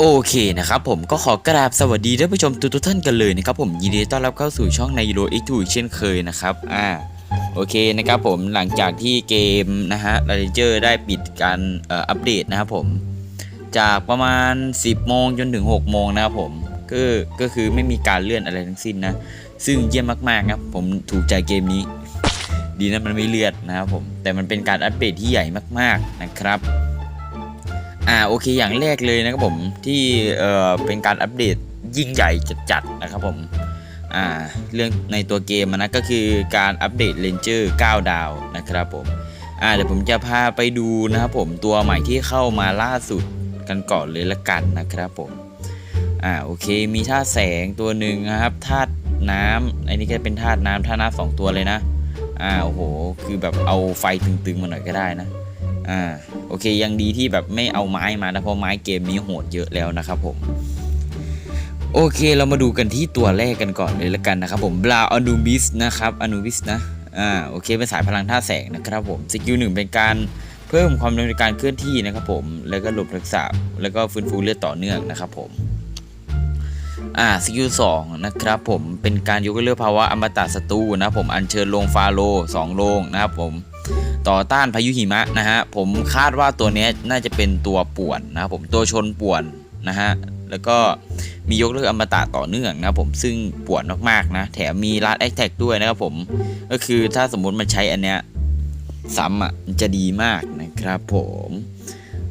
โอเคนะครับผมก็ขอกราบสวัสดีท่านผู้ชมทุกท่านกันเลยนะครับผมยินดีต้อนรับเข้าสู่ช่องในโรเอ็กทูเช่นเคยนะครับอ่าโอเคนะครับผมหลังจากที่เกมนะฮะลาเจอร์ได้ปิดการอัปเดตนะครับผมจากประมาณ 10 โมงจนถึง 6 โมงนะครับผมก็ก็คือไม่มีการเลื่อนอะไรทั้งสิ้นนะ ซึ่งเยี่ยมมากๆครับผมถูกใจเกมนี้ ดีนะมันไม่เลือดนะครับผมแต่มันเป็นการอัปเดตที่ใหญ่มากๆนะครับ อ่าโอเคอย่างแรกเลยนะครับผมที่เอ่อเป็นการอัปเดตยิ่งใหญ่จัดๆนะครับผมอ่าเรื่องในตัวเกมนะก็คือการอัปเดตเลนเจอร์9ดาวนะครับผมอ่าเดี๋ยวผมจะพาไปดูนะครับผมตัวใหม่ที่เข้ามาล่าสุดกันก่อนเลยละกันนะครับผมอ่าโอเคมีธาตุแสงตัวหนึ่งนะครับธาตุน้ำอันนี้ก็เป็นธาตุน้ำธาตุน้ำสองตัวเลยนะอ่าโอ้โหคือแบบเอาไฟตึงๆมาหน่อยก็ได้นะ อ่าโอเคยังดีที่แบบไม่เอาไม้มานะเพราะไม้เกมนี้โหดเยอะแล้วนะครับผมโอเคเรามาดูกันที่ตัวแรกกันก่อนเลยละกันนะครับผมบลาอนูบิสนะครับอนูบิสนะอ่าโอเคเป็นสายพลังท่าแสงนะครับผมสกิลหนึ่งเป็นการเพิ่มความเร็วในการเคลื่อนที่นะครับผมแล้วก็หลบทักษะแล้วก็ฟื้นฟูเลือดต่อเนื่องนะครับผมอ่าสกิลสองนะครับผมเป็นการยกเลิกภาวะอมตะศัตรูนะผมอัญเชิญโลงฟาโลสองโลงนะครับผม ต่อต้านพายุหิมะนะฮะผมคาดว่าตัวนี้น่าจะเป็นตัวป่วนนะครับผมตัวชนป่วนนะฮะแล้วก็มียกเลิกอมตะต่อเนื่องนะครับผมซึ่งปวนมากๆนะ แถมมีลัดแอคแท็กด้วยนะครับผมก็คือถ้าสมมุติมันใช้อันเนี้ยซ้ำอะมันจะดีมากนะครับผม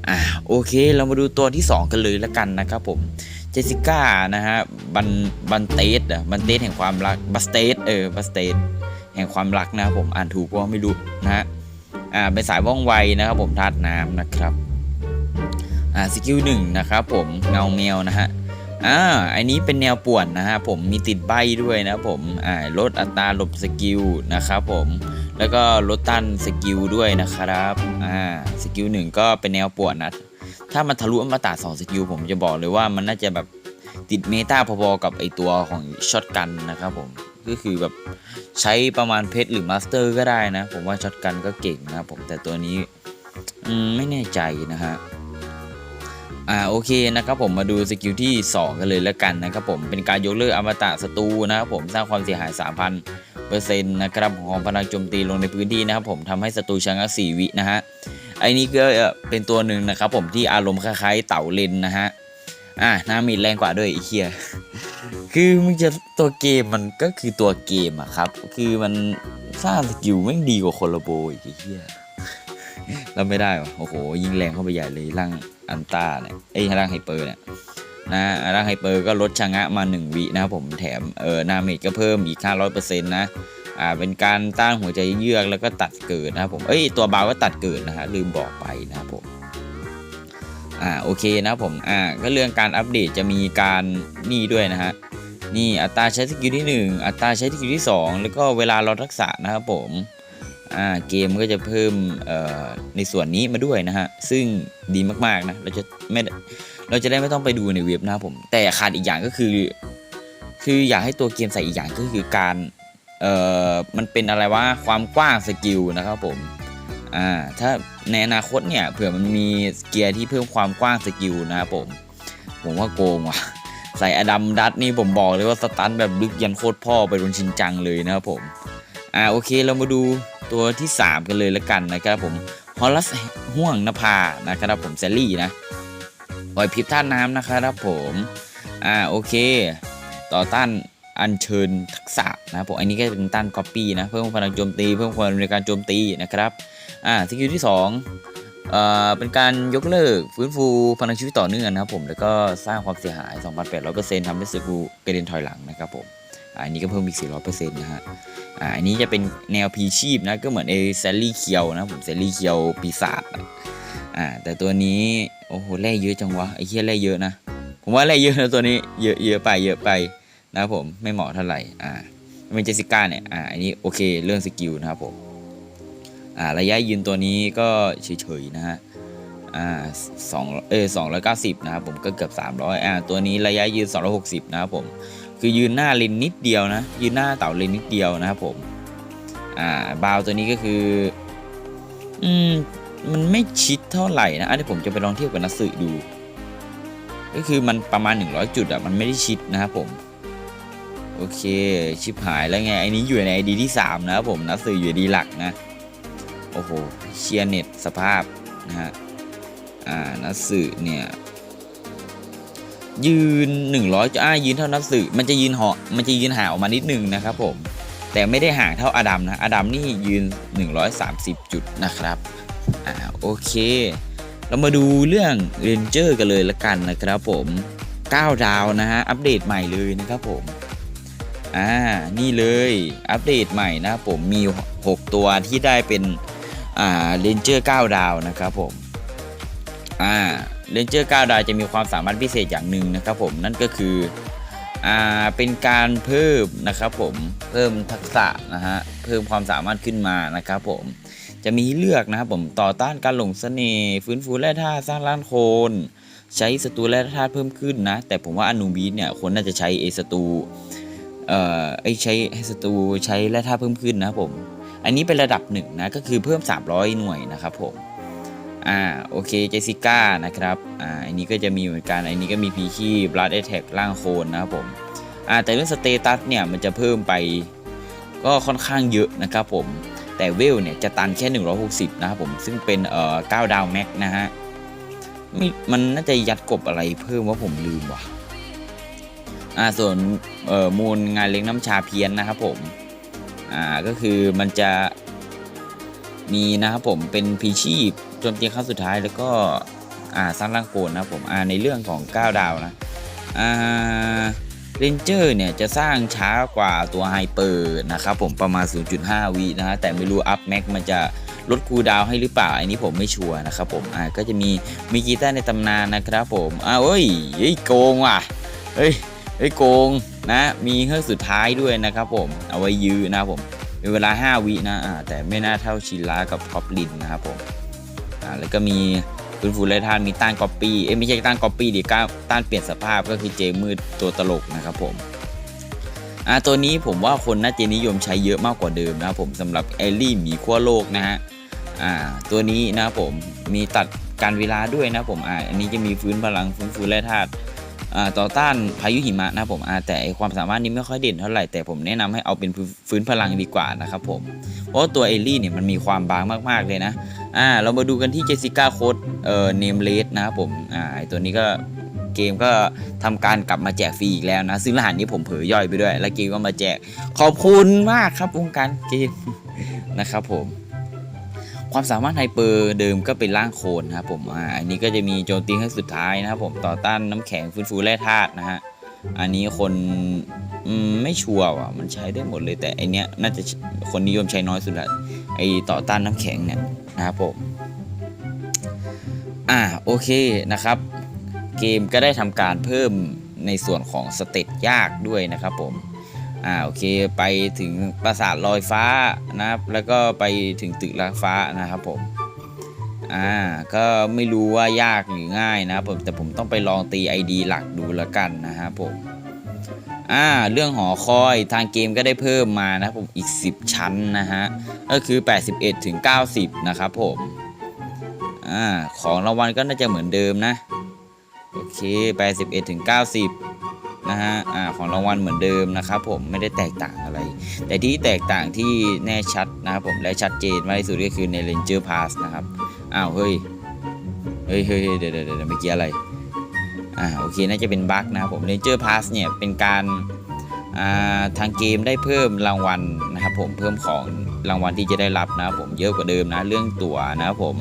อ่าโอเคเรามาดูตัวที่ 2 กันเลยละกันนะครับผมเจสสิก้านะฮะบันบันเตสอะบันเตสแห่งความรักบัสเตสเออบัสเตสแห่งความรักนะครับผมอ่านถูกว่าไม่รู้นะฮะ อ่าเป็นสายว่องไวนะครับผมธาตุน้ำนะครับอ่าสกิลหนึ่งนะครับผมเงาแมวนะฮะอ่าอันนี้เป็นแนวป่วนนะฮะผมมีติดใบด้วยนะผมอ่าลดอัตราหลบสกิลนะครับผมแล้วก็ลดต้านสกิลด้วยนะครับอ่าสกิลหนึ่งก็เป็นแนวป่วนนะถ้ามันทะลุอมตะสองสกิลผมจะบอกเลยว่ามันน่าจะแบบติดเมตาพอๆกับไอตัวของช็อตกันนะครับผม ก็คือแบบใช้ประมาณเพชรหรือมาสเตอร์ก็ได้นะ ผมว่าช็อตกันก็เก่งนะครับผมแต่ตัวนี้ไม่แน่ใจนะฮะอ่าโอเคนะครับผมมาดูสกิลที่ 2 กันเลยแล้วกันนะครับผมเป็นการยกเลิกอมตะศัตรูนะครับผมสร้างความเสียหาย 3,000เปอร์เซ็นต์นะครับของพลังโจมตีลงในพื้นที่นะครับผมทำให้ศัตรูชะงัก4วินะฮะไอ้นี้ก็เป็นตัวหนึ่งนะครับผมที่อารมณ์คล้ายๆเต่าเลนนะฮะอ่าหน้ามีดแรงกว่าด้วยไอ้เหี้ย คือมึงจะตัวเกมมันก็คือตัวเกมอะครับ คือมันสร้างสกิลแม่งดีกว่าคนละโบอีกไอ้เหี้ยเราไม่ได้วะโอ้โห ยิงแรงเข้าไปใหญ่เลยร่างอันต้าเนี่ยไอ้ร่างไฮเปอร์เนี่ยนะร่างไฮเปอร์ก็ลดชะงะมา 1 วินะครับผมแถมเออนาเมจก็เพิ่มอีก 500%นะอ่าเป็นการต้านหัวใจเยือกแล้วก็ตัดเกิดนะครับผมเอ้ยตัวบาวก็ตัดเกิดนะฮะลืมบอกไปนะครับผม อ่าโอเคนะผมอ่าก็เรื่องการอัปเดตจะมีการนี่ด้วยนะฮะนี่อัตราใช้สกิลที่ 1 อัตราใช้สกิลที่ 2 แล้วก็เวลาเราทักษะนะครับผมอ่าเกมก็จะเพิ่มเอ่อในส่วนนี้มาด้วยนะฮะซึ่งดีมากๆนะเราจะไม่เราจะได้ไม่ต้องไปดูในเว็บนะครับผมแต่ขาดอีกอย่างก็คือ คืออยากให้ตัวเกมใส่อีกอย่างก็คือการเอ่อมันเป็นอะไรว่าความกว้างสกิลนะครับผม อ่าถ้าในอนาคตเนี่ยเผื่อมันมีเกียร์ที่เพิ่มความกว้างสกิลนะครับผม ผมว่าโกงว่ะ ใส่อดัมดัตนี่ผมบอกเลยว่าสตันแบบลึกยันโคตรพ่อไปโดนชินจังเลยนะครับผมอ่าโอเคเรามาดูตัวที่ 3 กันเลยละกันนะครับผมฮอลลัสห่วงนภานะครับผมแซลลี่นะปล่อยพิบท่าน้ำนะครับผม อ่าโอเค ต่อต้าน อัญเชิญทักษะนะผมอันนี้ก็เป็นต้านก๊อปปี้นะ เพิ่มพลังโจมตี เพิ่มความเร็วในการโจมตีนะครับอ่าสกิลที่2เอ่อเป็นการยกเลิกฟื้นฟูพลังชีวิตต่อเนื่องนะครับผมแล้วก็สร้างความเสียหาย 2,800%ทำให้สกิลกระเด็นถอยหลังนะครับผมอันนี้ก็เพิ่มอีก 400%นะฮะอ่าอันนี้จะเป็นแนวพีชีพนะ ก็เหมือนเอแซลลี่เคียวนะผมแซลลี่เคียวปีศาจอะอ่าแต่ตัวนี้ โอ้โหแร่เยอะจังวะไอ้เหี้ยแร่เยอะนะ ผมว่าแร่เยอะนะตัวนี้เยอะเยอะไปเยอะไป นะครับผมไม่เหมาะเท่าไหร่อ่าเป็นเจสิก้าเนี่ยอ่าอันนี้โอเคเรื่องสกิลนะครับผมอ่าระยะยืนตัวนี้ก็เฉยๆนะฮะอ่าสองเออสองร้อยเก้าสิบนะครับผมก็เกือบสามร้อยอ่าตัวนี้ระยะยืนสองร้อยหกสิบนะครับผมคือยืนหน้าเลนนิดเดียวนะยืนหน้าเต่าเลนนิดเดียวนะครับผมอ่าบาวตัวนี้ก็คืออืมมันไม่ชิดเท่าไหร่นะอันนี้ผมจะไปลองเทียบกับนัสสึดู ก็คือมันประมาณ 100 จุดอะมันไม่ได้ชิดนะครับผม โอเค ชิบหายแล้วไงไอ้นี้อยู่ในไอดีที่ 3 นะครับผมนัดสื่ออยู่ดีหลักนะ โอ้โหเชียร์เน็ตสภาพนะฮะอ่านัดสื่อเนี่ยยืน 100จะอ่ายืนเท่านัดสื่อมันจะยืนเหาะมันจะยืนห่างออกมานิดนึงนะครับผมแต่ไม่ได้ห่างเท่าอดัมนะอดัมนี่ยืน 130 จุดนะครับอ่าโอเค เรามาดูเรื่องเรนเจอร์กันเลยละกันนะครับผม 9 ดาวนะฮะอัปเดตใหม่เลยนะครับผม อ่านี่เลยอัปเดตใหม่นะผมมี 6 ตัวที่ได้เป็นอ่าเรนเจอร์9ดาวนะครับผมอ่าเรนเจอร์9ดาวจะมีความสามารถพิเศษอย่างหนึ่งนะครับผมนั่นก็คืออ่าเป็นการเพิ่มนะครับผมเพิ่มทักษะนะฮะเพิ่มความสามารถขึ้นมานะครับผมจะมีเลือกนะครับผมต่อต้านการหลงเสน่ห์ฟื้นฟูแร่ธาตุสร้างล้านโคนใช้ศัตรูแร่ธาตุเพิ่มขึ้นนะ แต่ผมว่าอนูบีเนี่ยคนน่าจะใช้เอศัตรู เอ่อไอใช้ให้ศัตรูใช้แร่าเพิ่มขึ้นนะครับผม อันนี้เป็นระดับหนึ่งนะก็คือเพิ่ม 300 หน่วยนะครับผมอ่าโอเคเจสิก้านะครับอ่าอันนี้ก็จะมีเหมือนกันอันนี้ก็มีพีชีบลัดเอทแทกล่างโคนนะครับผมอ่าแต่เรื่องสเตตัสเนี่ยมันจะเพิ่มไปก็ค่อนข้างเยอะนะครับผมแต่เวลเนี่ยจะตันแค่ 160 นะครับผมซึ่งเป็นเอ่อ9ดาวแม็กนะฮะม,มันน่าจะยัดกบอะไรเพิ่มว่าผมลืมว่ะ อ่าส่วนเอ่อมูลงานเลี้ยงน้ำชาเพี้ยนนะครับผมอ่าก็คือมันจะมีนะครับผมเป็นพีชีพโจมตีครั้งสุดท้ายแล้วก็อ่าสร้างร่างโกนนะครับผมอ่าในเรื่องของ 9 ดาวนะอ่าเรนเจอร์เนี่ยจะสร้างช้ากว่าตัวไฮเปอร์นะครับผมประมาณ 0.5 วินะฮะแต่ไม่รู้อัพแม็กมันจะลดคูดาวให้หรือเปล่า อันนี้ผมไม่ชัวร์นะครับผมอ่าก็จะมีมีกีตาในตำนานนะครับผมอ้าวเอ้ยเฮ้ยโกงว่ะเฮ้ย เฮ้โกงนะ มีเครื่องสุดท้ายด้วยนะครับผม เอาไว้ยื้อนะครับผมเป็นเวลา 5 วินะแต่ไม่น่าเท่าชินล่ากับท็อปลินนะครับผมอ่าแล้วก็มีฟื้นฟูไรทานมีต้านก๊อปปี้เอ้ไม่ใช่ต้านก๊อปปี้ดิก้าต้านเปลี่ยนสภาพก็คือเจมืดตัวตลกนะครับผมอ่าตัวนี้ผมว่าคนน่าจะนิยมใช้เยอะมากกว่าเดิมนะครับผมสำหรับแอลลี่หมีขั้วโลกนะฮะอ่าตัวนี้นะครับผมมีตัดการเวลาด้วยนะผมอ่าอันนี้จะมีฟื้นพลังฟื้นฟูแร่ธาตุอ่า ต่อต้านพายุหิมะนะผมแต่ความสามารถนี้ไม่ค่อยเด่นเท่าไหร่แต่ผมแนะนำให้เอาเป็นฟื้นพลังดีกว่านะครับผมเพราะตัวเอลลี่เนี่ยมันมีความบางมาก ๆ เลยนะอ่าเรามาดูกันที่เจสิก้าโคดเอ่อเนมเลสนะครับผมอ่าตัวนี้ก็เกมก็ทำการกลับมาแจกฟรีอีกแล้วนะ ซึ่งรหัสนี้ผมเผยย่อยไปด้วย แล้วเกมก็มาแจกขอบคุณมากครับวงการเกมนะครับผม ความสามารถไฮเปอร์เดิมก็เป็นร่างโคนนะครับผมอ่าอันนี้ก็จะมีโจมตีครั้งสุดท้ายนะครับผมต่อต้านน้ำแข็งฟื้นฟูแร่ธาตุนะฮะอันนี้คนมไม่ชัวร์ว่ะมันใช้ได้หมดเลยแต่อันเนี้ยน่าจะคนนิยมใช้น้อยสุดละไอต่อต้านน้ำแข็งเนี่ยนะครับผมอ่าโอเคนะครับ เกมก็ได้ทำการเพิ่มในส่วนของสเตตยากด้วยนะครับผม อ่าโอเคไปถึงปราสาทลอยฟ้านะครับ แล้วก็ไปถึงตึกลอยฟ้านะครับผมอ่าก็ไม่รู้ว่ายากหรือง่ายนะครับผมแต่ผมต้องไปลองตี ID หลักดูแล้วกันนะครับผมอ่าเรื่องหอคอยทางเกมก็ได้เพิ่มมานะครับผมอีก 10 ชั้นนะฮะก็คือ 81ถึง90 นะครับผมอ่าของรางวัลก็น่าจะเหมือนเดิมนะ โอเค 81ถึง90 นะฮะอ่าของรางวัลเหมือนเดิมนะครับผมไม่ได้แตกต่างอะไร แต่ที่แตกต่างที่แน่ชัดนะครับผมและชัดเจนมากที่สุดก็คือใน Ranger Pass นะครับอ้าวเฮ้ยเฮ้ยเฮ้ยเดี๋ยวเดี๋ยวเมื่อกี้อะไรอ่าโอเคน่าจะเป็นบั๊กนะครับผม Ranger Pass เนี่ยเป็นการทางเกมได้เพิ่มรางวัลนะครับผมเพิ่มของรางวัลที่จะได้รับนะครับผมเยอะกว่าเดิมนะเรื่องตั๋วนะครับผม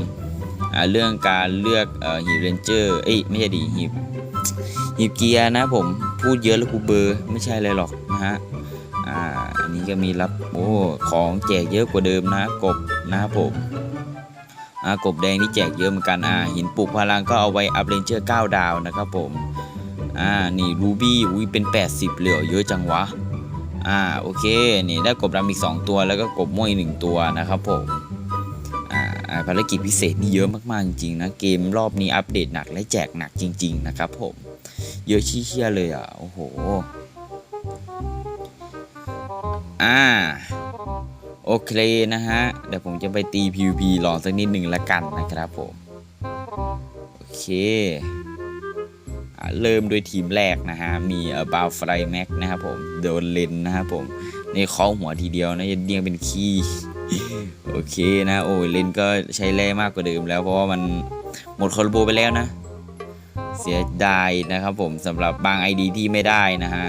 เรื่องการเลือกฮีเรนเจอร์เอ้ยไม่ใช่ดีฮี หีบเกียร์นะผมพูดเยอะแล้วกูเบอร์ไม่ใช่อะไรหรอกนะฮะอ่าอันนี้ก็มีรับโอ้ของแจกเยอะกว่าเดิมนะกบนะครับผมอ่ากบแดงนี่แจกเยอะเหมือนกันอ่าหินปลุกพลังก็เอาไว้อัพเรนเจอร์9ดาวนะครับผมอ่านี่รูบี้อุ้ยเป็น 80 เหลือเยอะจังวะอ่าโอเคนี่ได้กบดำอีก 2 ตัวแล้วก็กบม่วงอีกหนึ่งตัวนะครับผมอ่าภารกิจพิเศษนี่เยอะมาก ๆ จริง ๆ นะ เกมรอบนี้อัปเดตหนักและแจกหนักจริง ๆ นะครับผม เยอะชี้เชี่ยเลยอะ โอ้โห อ่า โอเคนะฮะ เดี๋ยวผมจะไปตี PVP ลองสักนิดหนึ่งละกันนะครับผม โอเคเริ่มด้วยทีมแรกนะฮะ มีเอ่อบาวฟลายแม็กนะครับผม โดนเลนนะครับผม ในเคาะหัวทีเดียวนะจะเรียงเป็นขี้โอเคนะ โอ้ยเลนก็ใช้แร่มากกว่าเดิมแล้วเพราะว่ามันหมดคอร์โบไปแล้วนะ เสียดายนะครับผมสำหรับบาง ID ที่ไม่ได้นะฮะ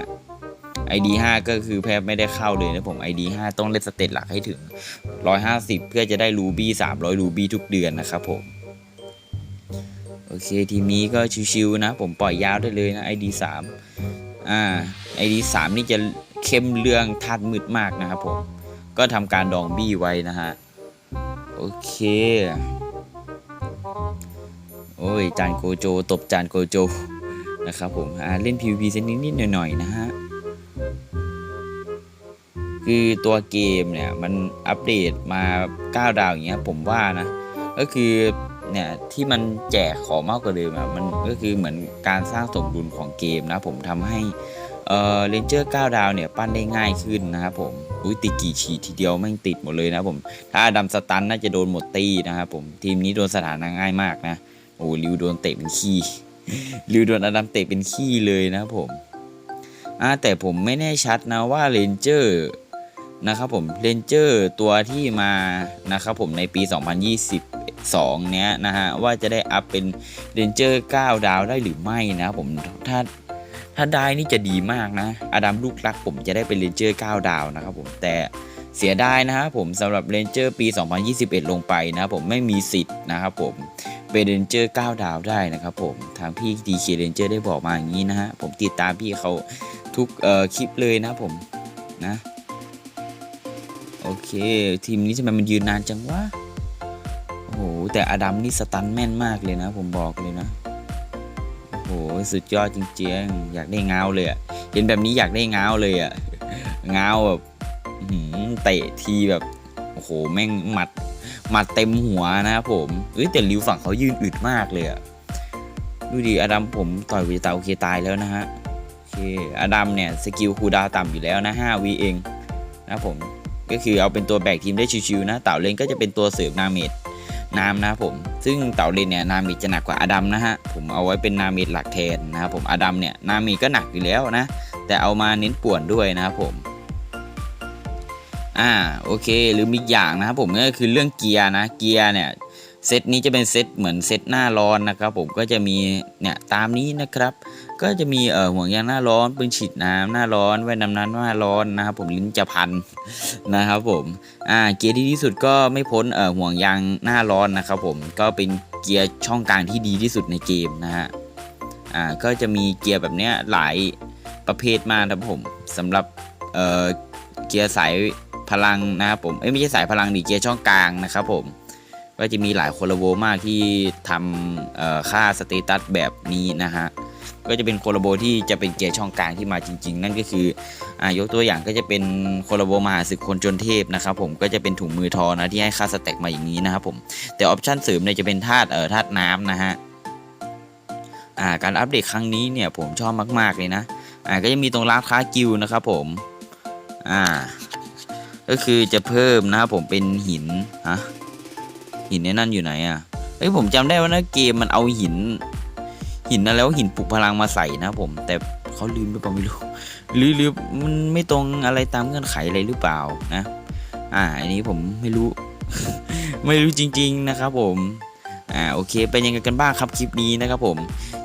ID 5 ก็คือแทบไม่ได้เข้าเลยนะผม ID 5 ต้องเล่นสเตตหลักให้ถึง 150 เพื่อจะได้รูบี้300รูบี้ทุกเดือนนะครับผม โอเค ทีมนี้ก็ชิวๆนะ ผมปล่อยยาวได้เลยนะ ID 3อ่า ID 3 นี่จะเข้มเรื่องธาตุมืดมากนะครับผม ก็ทำการดองบี้ไว้นะฮะ โอเค อ้ยจานโกโจตบจานโกโจนะครับผมอ่าเล่น PVP สักนิดๆหน่อยๆนะฮะคือตัวเกมเนี่ยมันอัปเดตมา 9 ดาวอย่างเงี้ยผมว่านะก็คือเนี่ยที่มันแจกของมากกว่าเดิมอะมันก็คือเหมือนการสร้างสมดุลของเกมนะผมทำให้เออเลนเจอร์9ดาวเนี่ยปั้นได้ง่ายขึ้นนะครับผมอุ้ยติดกี่ฉีดทีเดียวแม่งติดหมดเลยนะผมถ้าดัมสตันน่าจะโดนหมดตีนะครับผมทีมนี้โดนสถานะง่ายมากนะ โอ้ริวโดนเตะเป็นขี้ริวโดนอดัมเตะเป็นขี้เลยนะผมอ่าแต่ผมไม่แน่ชัดนะว่าเลนเจอร์นะครับผมเลนเจอร์ตัวที่มานะครับผมในปี 2022 เนี้ยนะฮะว่าจะได้อัพเป็นเลนเจอร์9ดาวได้หรือไม่นะครับผมถ้าถ้าได้นี่จะดีมากนะ อดัมลูกรักผมจะได้เป็นเลนเจอร์9ดาวนะครับผมแต่ เสียดายนะครับผมสำหรับเลนเจอร์ปี 2021 ลงไปนะครับผมไม่มีสิทธิ์นะครับผมเป็นเลนเจอร์9ดาวได้นะครับผมทางพี่ดีเคเลนเจอร์ได้บอกมาอย่างนี้นะฮะผมติดตามพี่เขาทุกเอ่อคลิปเลยนะผมนะโอเค ทีมนี้ทำไมมันยืนนานจังวะโอ้โหแต่อดัมนี่สตันแม่นมากเลยนะ ผมบอกเลยนะโอ้โหสุดยอดจริงๆอยากได้เงาเลยอะเห็นแบบนี้อยากได้เงาเลยอะเงาแบบ เตะทีแบบโอ้โหแม่งหมัดหมัดเต็มหัวนะครับผมเอ้ยแต่ริวฝั่งเขายืนอึดมากเลยอะดูดิอดัมผมต่อยวิตาโอเคตายแล้วนะฮะโอเคอดัมเนี่ยสกิลคูดาต่ำอยู่แล้วนะ5วีเองนะผมก็คือเอาเป็นตัวแบกทีมได้ชิวๆนะเต่าเลนก็จะเป็นตัวเสริมนาเมดน้ำนะครับผม ซึ่งเต่าเลนเนี่ยนาเมดจะหนักกว่าอดัมนะฮะผมเอาไว้เป็นนาเมดหลักแทนนะครับผมอดัมเนี่ยนาเมดก็หนักอยู่แล้วนะแต่เอามาเน้นป่วนด้วยนะครับผม อ่าโอเคหรือมีอีกอย่างนะครับผมก็คือเรื่องเกียร์นะเกียร์เนี่ยเซตนี้จะเป็นเซตเหมือนเซตหน้าร้อนนะครับผมก็จะมีเนี่ยตามนี้นะครับ ก็จะมีเอ่อห่วงยางหน้าร้อนปืนฉีดน้ำหน้าร้อนแว่นดำน้ำหน้าร้อนนะครับผมลิ้นจะพันนะครับผมอ่าเกียร์ที่ดีที่สุดก็ไม่พ้นเอ่อห่วงยางหน้าร้อนนะครับผมก็เป็นเกียร์ช่องกลางที่ดีที่สุดในเกมนะฮะอ่าก็จะมีเกียร์แบบเนี้ยหลายประเภทมากครับผมสำหรับเอ่อเกียร์สาย พลังนะครับผมเอ้ยไม่ใช่สายพลังดิเกียร์ช่องกลางนะครับผมก็จะมีหลายโคโลโบมากที่ทำค่าสเตตัสแบบนี้นะฮะก็จะเป็นโคโลโบที่จะเป็นเกียร์ช่องกลางที่มาจริง ๆ นั่นก็คืออยกตัวอย่างก็จะเป็นโคโลโบมหาศึกคนจนเทพนะครับผมก็จะเป็นถุงมือทอนะที่ให้ค่าสแต็กมาอย่างนี้นะครับผมแต่ออปชั่นเสริมเนี่ยจะเป็นธาตุเอ่อธาตุน้ำนะฮะการอัปเดตครั้งนี้เนี่ยผมชอบมาก ๆ เลยนะก็จะมีตรงร้านค้ากิลนะครับผมอ่า ก็คือจะเพิ่มนะครับผมเป็นหินฮะหินในนั่นอยู่ไหนอะเฮ้ยผมจำได้ว่านะเกมมันเอาหิน หินนะแล้วหินปลุกพลังมาใส่นะผม แต่เขาลืมหรือเปล่าไม่รู้หรือหรือมันไม่ตรงอะไรตามเงื่อนไขอะไรหรือเปล่านะ อ่าอันนี้ผมไม่รู้ ไม่รู้จริง ๆนะครับผม อ่าโอเค เป็นยังไงกันบ้างครับคลิปนี้นะครับผม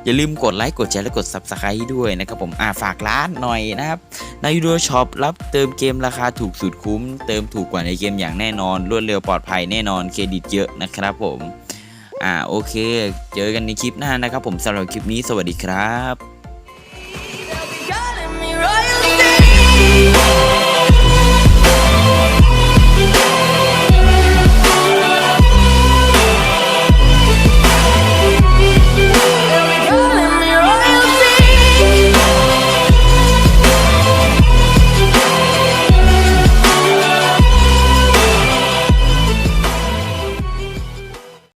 อย่าลืมกดไลค์กดแชร์และกด Subscribe ด้วยนะครับผมอ่าฝากร้านหน่อยนะครับในยูโรช็อปรับเติมเกมราคาถูกสุดคุ้ม เติมถูกกว่าในเกมอย่างแน่นอน รวดเร็วปลอดภัยแน่นอนเครดิตเยอะนะครับผมอ่าโอเค เจอกันในคลิปหน้านะครับผมสำหรับคลิปนี้สวัสดีครับ